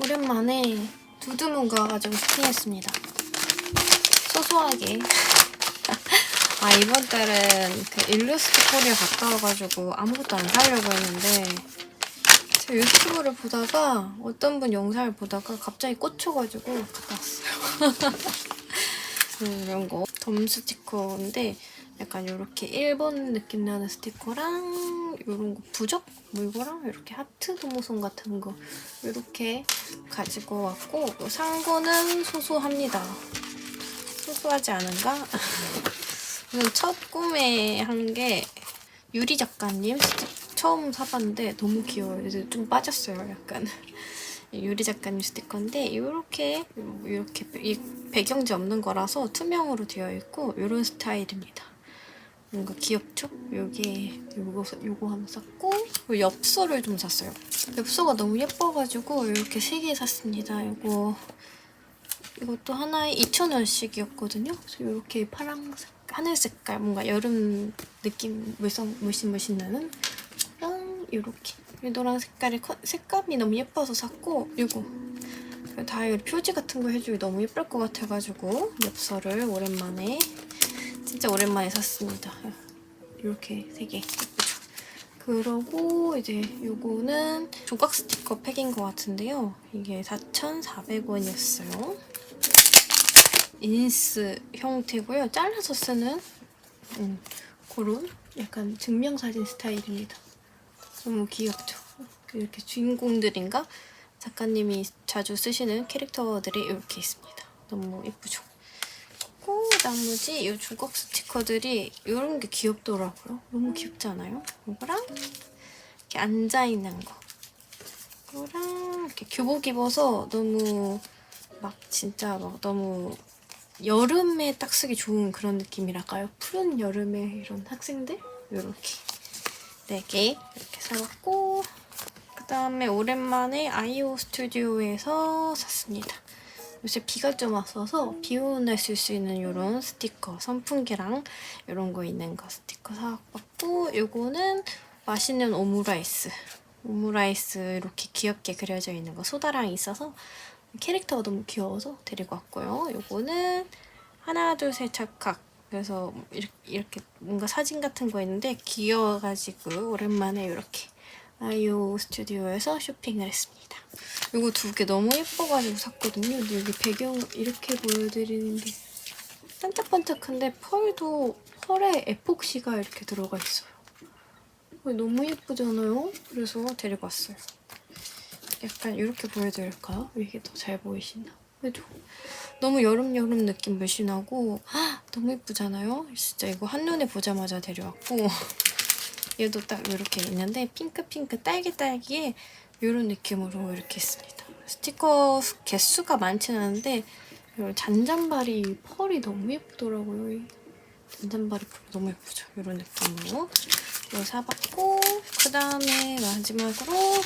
오랜만에 두드문 가 가지고 스팅했습니다. 소소하게. 아 이번 달은 그 일루스트 코리아 갔다 와가지고 아무것도 안 사려고 했는데 제가 유튜브를 보다가 어떤 분 영상을 보다가 갑자기 꽂혀가지고 갔다 왔어요. 음, 이런 거 덤 스티커인데 약간 이렇게 일본 느낌 나는 스티커랑 이런 거 부적 뭐 이거랑 이렇게 하트 도모송 같은 거 이렇게 가지고 왔고 또산 거는 소소합니다. 소소하지 않은가? 저는 첫 구매한 게 유리 작가님 처음 사봤는데 너무 귀여워요. 이제 좀 빠졌어요, 약간. 유리 작가님 스티커인데 이렇게 이렇게 이 배경지 없는 거라서 투명으로 되어 있고 이런 스타일입니다. 뭔가 귀엽죠? 여기 요거 요거 하나 샀고 엽서를 좀 샀어요. 엽서가 너무 예뻐가지고 이렇게 세 개 샀습니다. 이거 이것도 하나에 2,000원씩이었거든요. 그래서 이렇게 파랑색, 하늘 색깔, 뭔가 여름 느낌 물씬 물씬 나는 랑 이렇게 이 노란 색깔이 커- 색감이 너무 예뻐서 샀고 이거 다이어리 표지 같은 거 해주기 너무 예쁠 것 같아가지고 엽서를 오랜만에 진짜 오랜만에 샀습니다. 이렇게 세 개. 그러고 이제 요거는 조각 스티커 팩인 것 같은데요. 이게 4,400원이었어요. 인스 형태고요. 잘라서 쓰는 음, 그런 약간 증명사진 스타일입니다. 너무 귀엽죠? 이렇게 주인공들인가? 작가님이 자주 쓰시는 캐릭터들이 이렇게 있습니다. 너무 예쁘죠? 그리고 나머지 이 조각 스티커들이 이런 게 귀엽더라고요. 너무 귀엽지 않아요? 이거랑 이렇게 앉아있는 거. 이거랑 이렇게 교복 입어서 너무 막 진짜 막 너무 여름에 딱 쓰기 좋은 그런 느낌이랄까요? 푸른 여름에 이런 학생들? 이렇게 네 개 이렇게 사봤고 그 다음에 오랜만에 아이오 스튜디오에서 샀습니다. 요새 비가 좀 왔어서 비 오는 날 쓸 수 있는 이런 스티커 선풍기랑 이런 거 있는 거 스티커 사봤고 요거는 맛있는 오므라이스 오므라이스 이렇게 귀엽게 그려져 있는 거 소다랑 있어서 캐릭터가 너무 귀여워서 데리고 왔고요. 요거는 하나 둘 셋 착각 그래서 이렇게 뭔가 사진 같은 거 있는데 귀여워가지고 오랜만에 이렇게 아이오 스튜디오에서 쇼핑을 했습니다. 이거 두 개 너무 예뻐가지고 샀거든요. 근데 여기 배경 이렇게 보여드리는 게 반짝반짝한데 펄도 펄에 에폭시가 이렇게 들어가 있어요. 이거 너무 예쁘잖아요. 그래서 데리고 왔어요. 약간 이렇게 보여드릴까요? 이게 더 잘 보이시나? 그죠? 너무 여름 여름 느낌 물씬 나고 헉, 너무 예쁘잖아요. 진짜 이거 한눈에 보자마자 데려왔고 얘도 딱 이렇게 있는데 핑크 핑크 딸기 딸기에 이런 느낌으로 이렇게 있습니다. 스티커 수- 개수가 많지는 않은데 이 잔잔바리 펄이 너무 예쁘더라고요. 이 잔잔바리 펄 너무 예쁘죠? 이런 느낌으로 이거 사봤고 그 다음에 마지막으로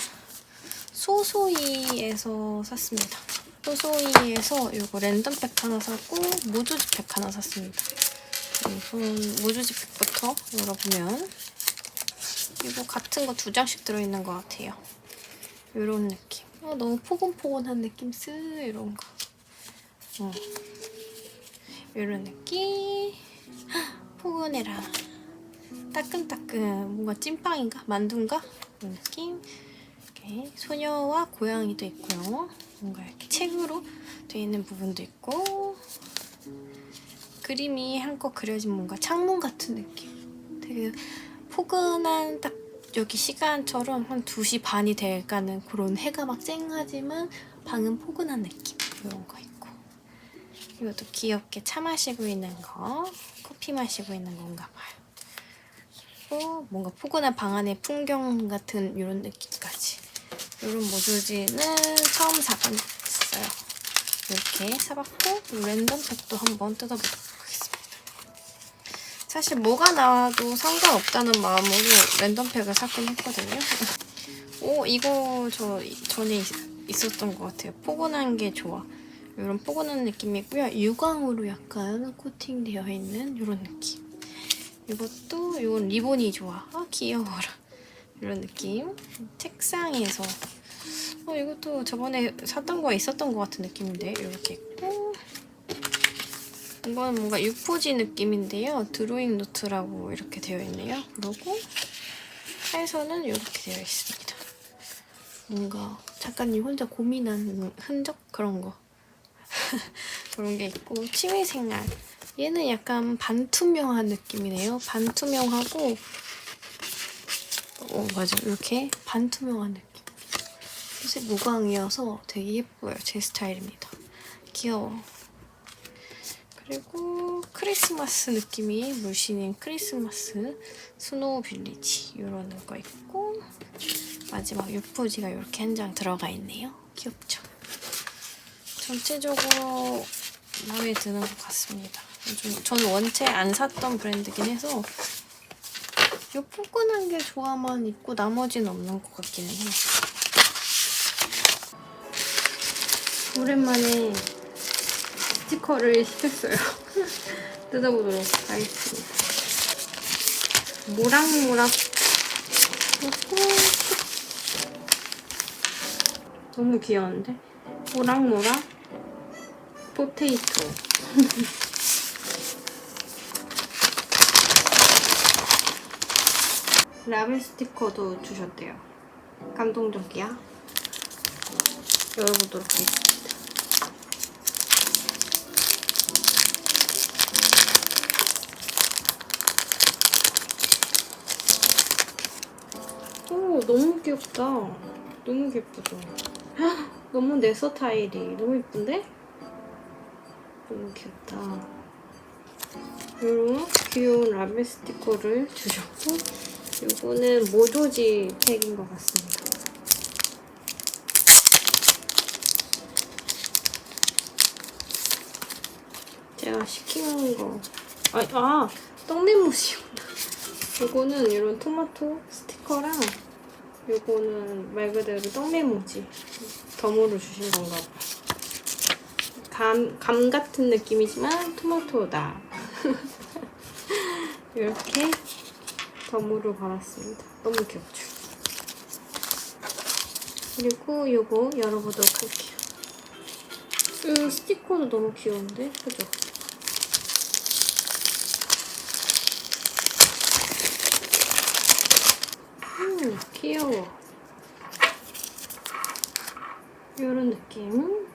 소소이에서 샀습니다. 소소이에서 이거 랜덤팩 하나 사고 모조지팩 하나 샀습니다. 우선 모조지팩부터 열어보면 이거 같은 거 두 장씩 들어있는 것 같아요. 이런 느낌. 아, 너무 포근포근한 느낌 쓰 이런 거. 어. 이런 느낌. 헉, 포근해라. 따끈따끈 뭔가 찐빵인가 만두인가 이런 느낌. 이렇게 소녀와 고양이도 있고요. 뭔가 이렇게 책으로 되어 있는 부분도 있고 그림이 한껏 그려진 뭔가 창문 같은 느낌. 되게 포근한 딱 여기 시간처럼 한 2시 반이 돼가는 그런 해가 막 쨍하지만 방은 포근한 느낌 이런 거 있고 이것도 귀엽게 차 마시고 있는 거 커피 마시고 있는 건가 봐요. 그리고 뭔가 포근한 방 안의 풍경 같은 이런 느낌까지 이런 모조지는 처음 사봤어요. 이렇게 사봤고 랜덤 팩도 한번 뜯어보도록 하겠습니다. 사실 뭐가 나와도 상관없다는 마음으로 랜덤팩을 사긴 했거든요. 오 이거 저 전에 있, 있었던 것 같아요. 포근한 게 좋아. 이런 포근한 느낌이고요. 유광으로 약간 코팅되어 있는 이런 느낌. 이것도 이건 리본이 좋아. 아 귀여워라. 이런 느낌. 책상에서 어, 이것도 저번에 샀던 거 있었던 것 같은 느낌인데 이렇게 있고 이건 뭔가 유포지 느낌인데요. 드로잉 노트라고 이렇게 되어 있네요. 그리고 하에서는 이렇게 되어 있습니다. 뭔가 작가님 혼자 고민한 흔적 그런 거 그런 게 있고 취미 생활 얘는 약간 반투명한 느낌이네요. 반투명하고 어 맞아 이렇게 반투명한 느낌. 사실 무광이어서 되게 예뻐요. 제 스타일입니다. 귀여워. 그리고 크리스마스 느낌이 물씬인 크리스마스 스노우 빌리지 이런 거 있고 마지막 유포지가 이렇게 한 장 들어가 있네요. 귀엽죠? 전체적으로 마음에 드는 것 같습니다. 좀, 저는 원체 안 샀던 브랜드긴 해서 요 포근한 게 좋아만 있고 나머지는 없는 것 같기는 해요. 오랜만에 스티커를 시켰어요. 뜯어보도록 하겠습니다. 모락모락 너무 귀여운데? 모락모락 포테이토 라벨 스티커도 주셨대요. 감동적이야. 열어보도록 하겠습니다. 오, 너무 귀엽다. 너무 예쁘죠? 헉, 너무 내 스타일이 너무 예쁜데? 너무 귀엽다. 이런 귀여운 라벨 스티커를 주셨고 이거는 모조지 팩인 것 같습니다. 제가 시킨 거 아, 아 떡내모시구나. 이거는 이런 토마토 스티커랑 요거는 말 그대로 떡메모지 덤으로 주신 건가 봐. 감, 감 같은 느낌이지만 토마토다. 이렇게 덤으로 받았습니다. 너무 귀엽죠? 그리고 요거 열어보도록 할게요. 이 스티커도 너무 귀여운데? 그죠? 음, 귀여워. 이런 느낌.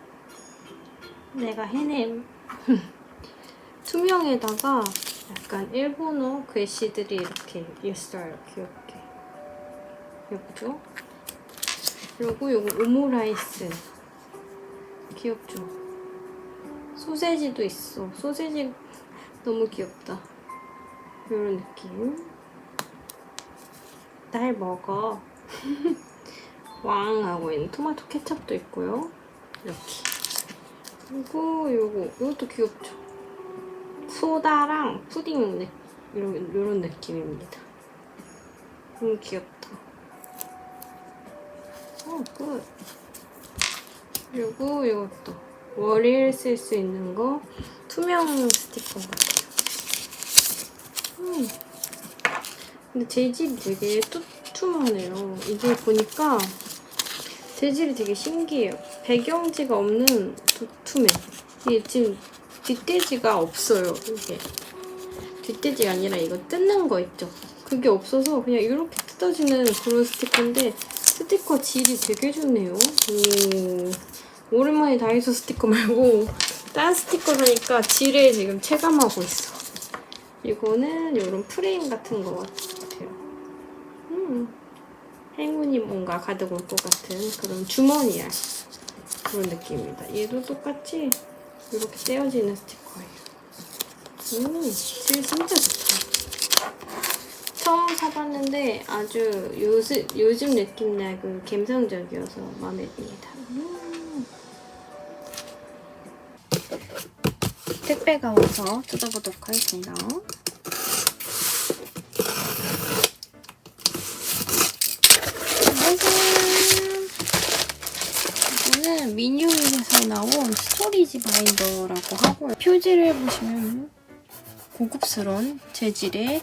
내가 해냄. 투명에다가 약간 일본어 글씨들이 이렇게 있어요. 귀엽게. 예쁘죠? 그리고 요거 오므라이스. 귀엽죠? 소세지도 있어. 소세지 너무 귀엽다. 이런 느낌. 날 먹어. 왕 하고 있는 토마토 케첩도 있고요. 이렇게. 그리고 요거 이것도 귀엽죠. 소다랑 푸딩 느, 이런 이런 느낌입니다. 너무 귀엽다. 어, 끝. 그리고 이것도 월요일 쓸수 있는 거 투명 스티커 같아요. 음. 근데 재질이 되게 뚜툼하네요. 이게 보니까 재질이 되게 신기해요. 배경지가 없는 도톰해. 이게 지금 뒷돼지가 없어요. 이게 뒷돼지가 아니라 이거 뜯는 거 있죠. 그게 없어서 그냥 이렇게 뜯어지는 그런 스티커인데 스티커 질이 되게 좋네요. 오, 오랜만에 다이소 스티커 말고 딴 스티커라니까 질에 지금 체감하고 있어. 이거는 이런 프레임 같은 거 같아요. 음, 행운이 뭔가 가득 올 것 같은 그런 주머니야. 그런 느낌입니다. 얘도 똑같이 이렇게 떼어지는 스티커예요. 음, 질 진짜 좋다. 처음 사봤는데 아주 요즘, 요즘 느낌 나고 감성적이어서 마음에 듭니다. 음. 택배가 와서 뜯어보도록 하겠습니다. 짜잔! 이거는 미뉴에서 나온 스토리지 바인더라고 하고요. 표지를 보시면 고급스러운 재질의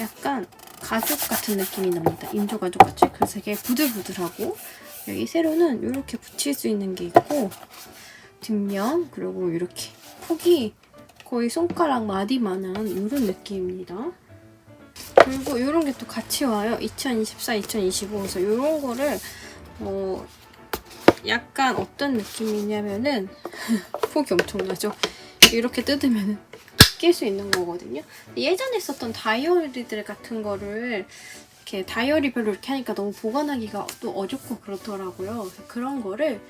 약간 가죽 같은 느낌이 납니다. 인조 가죽 같이. 그래서 되게 부들부들하고 여기 세로는 이렇게 붙일 수 있는 게 있고 뒷면 그리고 이렇게 폭이 거의 손가락 마디만한 이런 느낌입니다. 그리고 이런 게 또 같이 와요. 2024, 2025. 그래서 이런 거를 어 약간 어떤 느낌이냐면은 폭이 엄청나죠. 이렇게 뜯으면 낄 수 있는 거거든요. 예전에 썼던 다이어리들 같은 거를 이렇게 다이어리별로 이렇게 하니까 너무 보관하기가 또 어렵고 그렇더라고요. 그런 거를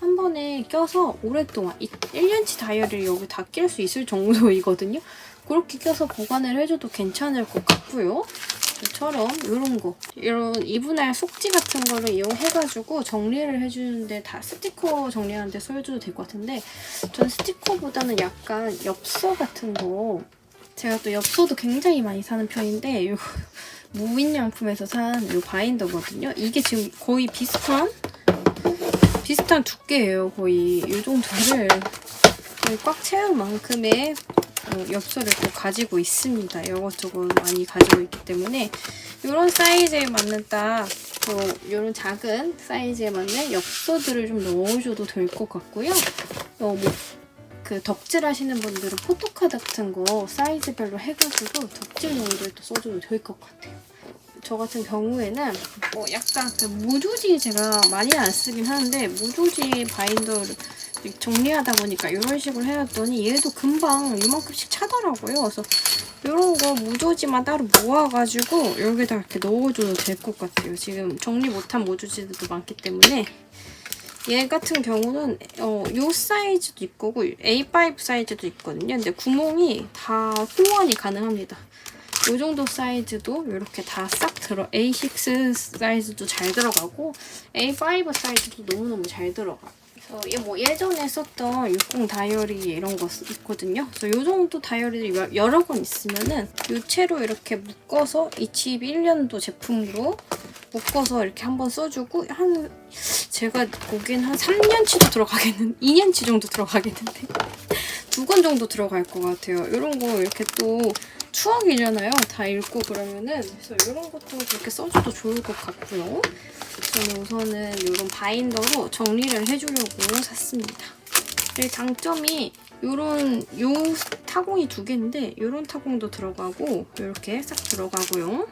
한 번에 껴서 오랫동안 1년치 다이어리를 여기 다 낄 수 있을 정도이거든요. 그렇게 껴서 보관을 해줘도 괜찮을 것 같고요. 저처럼 이런 거, 이런 이분할 속지 같은 거를 이용해가지고 정리를 해주는데 다 스티커 정리하는데 써줘도 될 것 같은데 전 스티커보다는 약간 엽서 같은 거 제가 또 엽서도 굉장히 많이 사는 편인데 이거 무인양품에서 산이 바인더거든요. 이게 지금 거의 비슷한 비슷한 두께예요. 거의 이 정도를 꽉 채울 만큼의 어, 엽서를 또 가지고 있습니다. 이것저것 많이 가지고 있기 때문에 이런 사이즈에 맞는 딱 이런 작은 사이즈에 맞는 엽서들을 좀 넣어줘도 될 것 같고요. 어, 뭐, 그 덕질 하시는 분들은 포토카드 같은 거 사이즈별로 해가지고 덕질용으로 또 써줘도 될 것 같아요. 저 같은 경우에는 뭐 약간 그 무조지 제가 많이 안 쓰긴 하는데 무조지 바인더를 정리하다 보니까 이런 식으로 해놨더니 얘도 금방 이만큼씩 차더라고요. 그래서 이런 거 무조지만 따로 모아가지고 여기다 이렇게 넣어줘도 될 것 같아요. 지금 정리 못한 무조지들도 많기 때문에 얘 같은 경우는 어, 요 사이즈도 있고 A5 사이즈도 있거든요. 근데 구멍이 다 호환이 가능합니다. 이 정도 사이즈도 이렇게 다 싹 들어 A6 사이즈도 잘 들어가고 A5 사이즈도 너무너무 잘 들어가요. 그래서 얘뭐 예전에 썼던 60 다이어리 이런 거 있거든요. 그래서 이 정도 다이어리들이 여- 여러 권 있으면은 이 채로 이렇게 묶어서 2021년도 제품으로 묶어서 이렇게 한번 써주고 한 제가 보기엔 한 3년치도 들어가겠는 2년치 정도 들어가겠는데 두 권 정도 들어갈 것 같아요. 이런 거 이렇게 또 추억이잖아요. 다 읽고 그러면은 그래서 이런 것도 그렇게 써줘도 좋을 것 같고요. 저는 우선은 이런 바인더로 정리를 해주려고 샀습니다. 이 장점이 이런 요 타공이 두 개인데 이런 타공도 들어가고 이렇게 싹 들어가고요.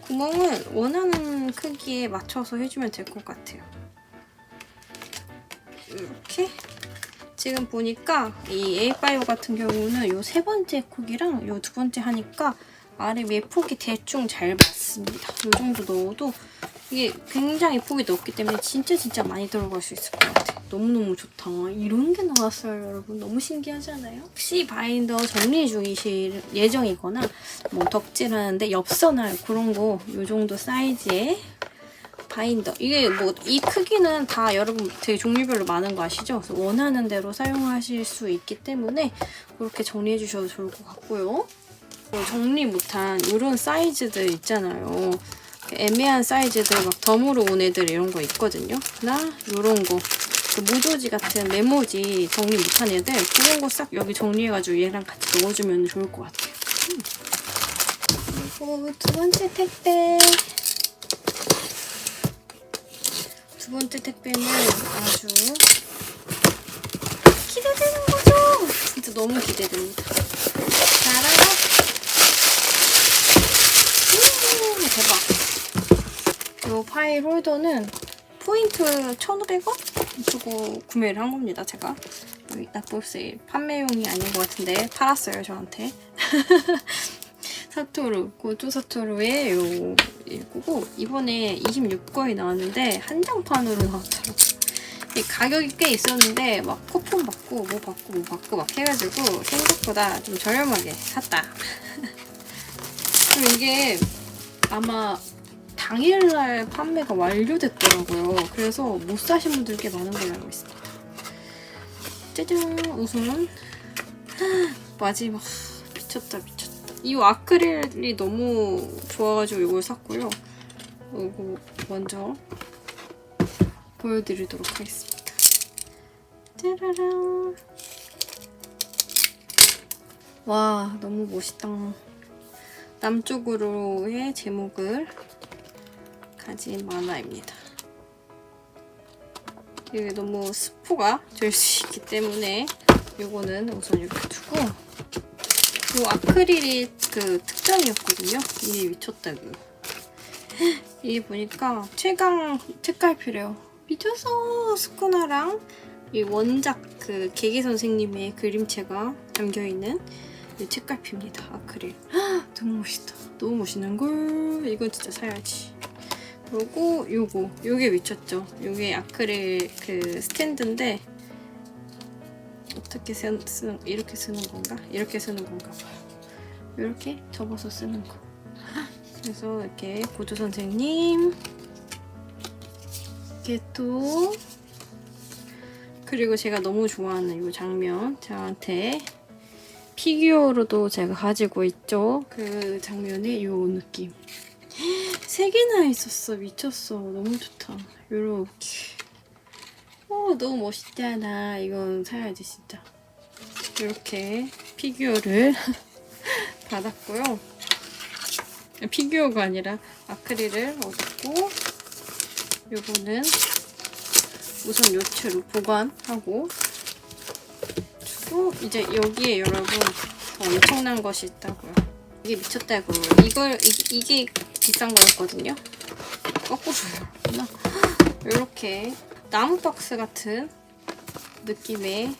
구멍은 원하는 크기에 맞춰서 해주면 될 것 같아요. 이렇게 지금 보니까 이 A5 같은 경우는 요 세 번째 콕이랑 요 두 번째 하니까 아래 위에 폭이 대충 잘 맞습니다. 요 정도 넣어도 이게 굉장히 폭이 넓기 때문에 진짜 진짜 많이 들어갈 수 있을 것 같아요. 너무너무 좋다. 이런 게 나왔어요, 여러분. 너무 신기하지 않아요? 혹시 바인더 정리 중이실 예정이거나 뭐 덕질하는데 엽서나 그런 거 요 정도 사이즈의 바인더. 이게 뭐 이 크기는 다 여러분 되게 종류별로 많은 거 아시죠? 그래서 원하는 대로 사용하실 수 있기 때문에 그렇게 정리해 주셔도 좋을 것 같고요. 어, 정리 못한 이런 사이즈들 있잖아요. 애매한 사이즈들 막 덤으로 온 애들 이런 거 있거든요. 나 이런 거. 그 무조지 같은 메모지 정리 못한 애들 그런 거 싹 여기 정리해가지고 얘랑 같이 넣어주면 좋을 것 같아요. 음. 그리고 두 번째 택배. 두 번째 택배는 아주 기대되는 거죠? 진짜 너무 기대됩니다. 짜란! 음, 대박. 이 파일 홀더는 포인트 1,500원 주고 구매를 한 겁니다, 제가. 나폴세일 판매용이 아닌 것 같은데 팔았어요, 저한테. 사토루, 고조 사토루의 요 이거고 이번에 26거에 나왔는데 한정판으로 나왔더라고. 이 가격이 꽤 있었는데 막 쿠폰 받고 뭐 받고 뭐 받고 막 해가지고 생각보다 좀 저렴하게 샀다. 그리고 이게 아마 당일날 판매가 완료됐더라고요. 그래서 못 사신 분들 꽤 많은 걸로 알고 있습니다. 짜잔! 우선 마지막 미쳤다 미쳤다. 이 아크릴이 너무 좋아가지고 이걸 샀고요. 이거 먼저 보여드리도록 하겠습니다. 짜라란. 와 너무 멋있다. 남쪽으로의 제목을 가진 만화입니다. 되게 너무 스포가 될 수 있기 때문에 요거는 우선 이렇게 두고 요 아크릴이 그 특전이었거든요. 이게 미쳤다고. 이게 보니까 최강 책갈피래요. 미쳤어! 스쿠나랑 이 원작 그 개개 선생님의 그림체가 담겨있는 이 책갈피입니다. 아크릴. 너무 멋있다. 너무 멋있는 걸. 이건 진짜 사야지. 그리고 요거. 요게 미쳤죠. 요게 아크릴 그 스탠드인데 어떻게 쓰, 쓰는 이렇게 쓰는 건가? 이렇게 쓰는 건가 봐요. 이렇게 접어서 쓰는 거. 그래서 이렇게 고조 선생님 이렇게 또 그리고 제가 너무 좋아하는 이 장면 저한테 피규어로도 제가 가지고 있죠. 그 장면의 이 느낌. 세 개나 있었어. 미쳤어. 너무 좋다. 요렇게. 어, 너무 멋있잖아. 이건 사야지, 진짜. 이렇게 피규어를 받았고요. 피규어가 아니라 아크릴을 얻었고, 요거는 우선 요체로 보관하고, 주고, 이제 여기에 여러분 더 엄청난 것이 있다고요. 이게 미쳤다고. 이걸, 이, 이게 비싼 거였거든요. 거꾸로요. 이렇게 나무 박스 같은 느낌의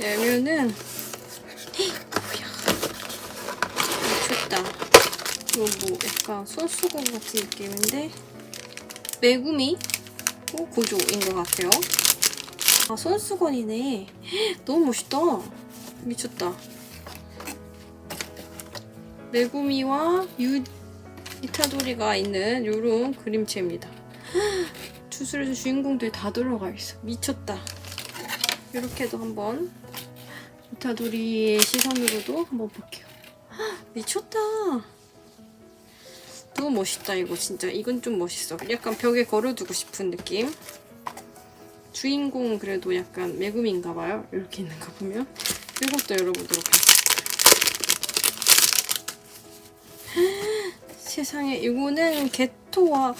열면은 미쳤다. 이거 뭐 약간 손수건 같은 느낌인데 메구미 고 고조인 것 같아요. 아 손수건이네. 너무 멋있다. 미쳤다. 메구미와 유 이타도리가 있는 요런 그림체입니다. 주술에서 주인공들이 다 들어가 있어. 미쳤다. 이렇게도 한번 이타도리의 시선으로도 한번 볼게요. 미쳤다. 너무 멋있다 이거 진짜. 이건 좀 멋있어. 약간 벽에 걸어두고 싶은 느낌. 주인공 그래도 약간 메구미인가 봐요. 이렇게 있는 거 보면. 이것도 열어보도록 할게요. 세상에 이거는 게토와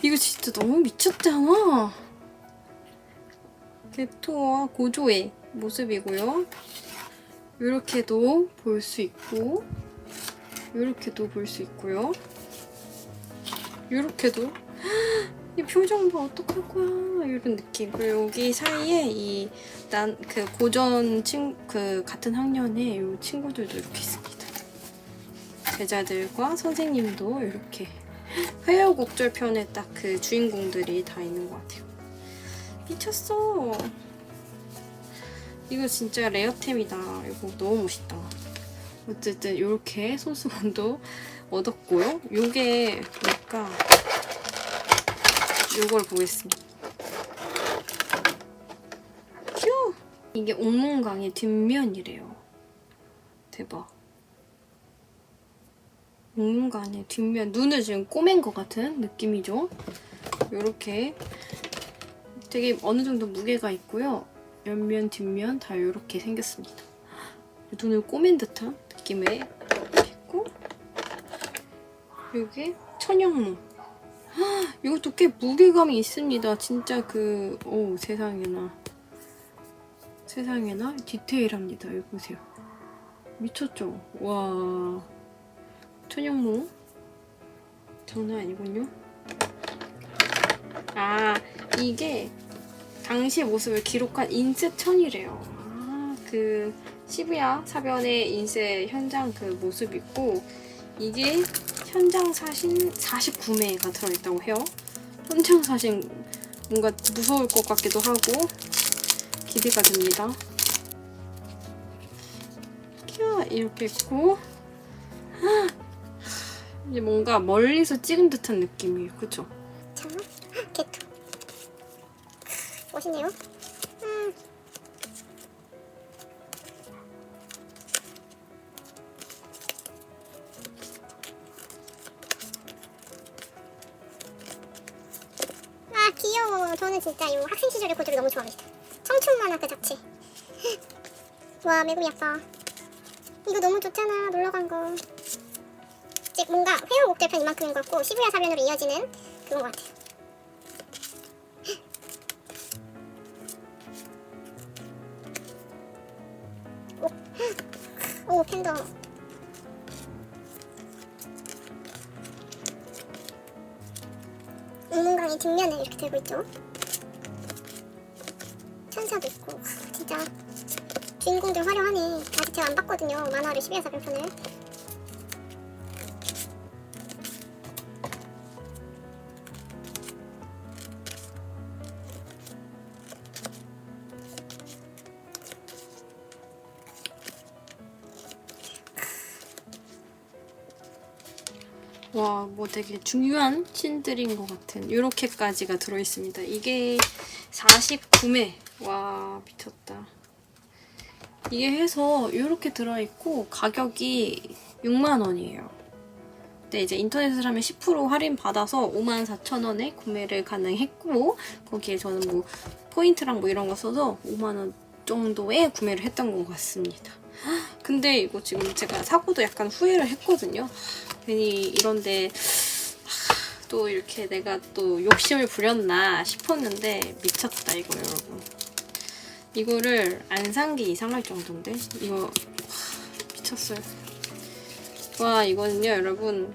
이거 진짜 너무 미쳤잖아. 게토와 고조의 모습이고요. 이렇게도 볼 수 있고 이렇게도 볼 수 있고요. 이렇게도 이 표정 봐 어떡할 거야? 이런 느낌. 그리고 여기 사이에 이 난 그 고전 친 그 같은 학년의 이 친구들도 이렇게 있습니다 제자들과 선생님도 이렇게 회화곡절 편에 딱 그 주인공들이 다 있는 것 같아요. 미쳤어. 이거 진짜 레어템이다. 이거 너무 멋있다. 어쨌든 이렇게 손수건도 얻었고요. 요게 뭘까? 요걸 보겠습니다. 휴! 이게 옥문강의 뒷면이래요. 대박. 옥문강의 뒷면 눈을 지금 꼬맨 것 같은 느낌이죠. 이렇게 되게 어느 정도 무게가 있고요. 옆면 뒷면 다 이렇게 생겼습니다. 눈을 꼬맨 듯한 느낌의 있고 여기 천연무 이것도 꽤 무게감이 있습니다. 진짜 그, 오, 세상에나. 세상에나 디테일합니다. 여기 보세요. 미쳤죠? 와. 천연무. 장난 아니군요. 아, 이게 당시 모습을 기록한 인쇄 천이래요. 아, 그 시부야 사변의 인쇄 현장 그 모습이고 이게 현장 사진 49매가 들어있다고 해요. 현장 사진 뭔가 무서울 것 같기도 하고 기대가 됩니다. 캬 이렇게 있고 이제 뭔가 멀리서 찍은 듯한 느낌이에요. 그쵸? 자, 개토. 멋있네요. 음. 아 귀여워. 저는 진짜 이 학생 시절의 고조를 너무 좋아합니다. 청춘 만화 그 자체. 와 매금 예뻐. 이거 너무 좋잖아. 놀러 간 거. 뭔가 회화 목대편 이만큼인 것 같고 시부야 사변으로 이어지는 그런 것 같아요. 오, 오 팬더. 우문강의 뒷면을 이렇게 들고 있죠. 천사도 있고 진짜 주인공들 화려하네. 아직 제가 안 봤거든요. 만화를 시부야 사변 편을. 와, 뭐 되게 중요한 씬들인 것 같은 이렇게까지가 들어있습니다. 이게 49매. 와, 미쳤다. 이게 해서 이렇게 들어있고 가격이 6만 원이에요. 근데 이제 인터넷을 하면 10% 할인 받아서 5만 4천 원에 구매를 가능했고 거기에 저는 뭐 포인트랑 뭐 이런 거 써서 5만 원 정도에 구매를 했던 것 같습니다. 근데 이거 지금 제가 사고도 약간 후회를 했거든요. 괜히 이런데 하, 또 이렇게 내가 또 욕심을 부렸나 싶었는데 미쳤다 이거 여러분. 이거를 안 산 게 이상할 정도인데 이거 하, 미쳤어요. 와 이거는요 여러분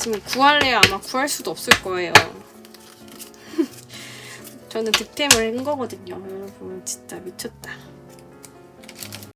지금 구할래야 아마 구할 수도 없을 거예요. 저는 득템을 한 거거든요 여러분 진짜 미쳤다.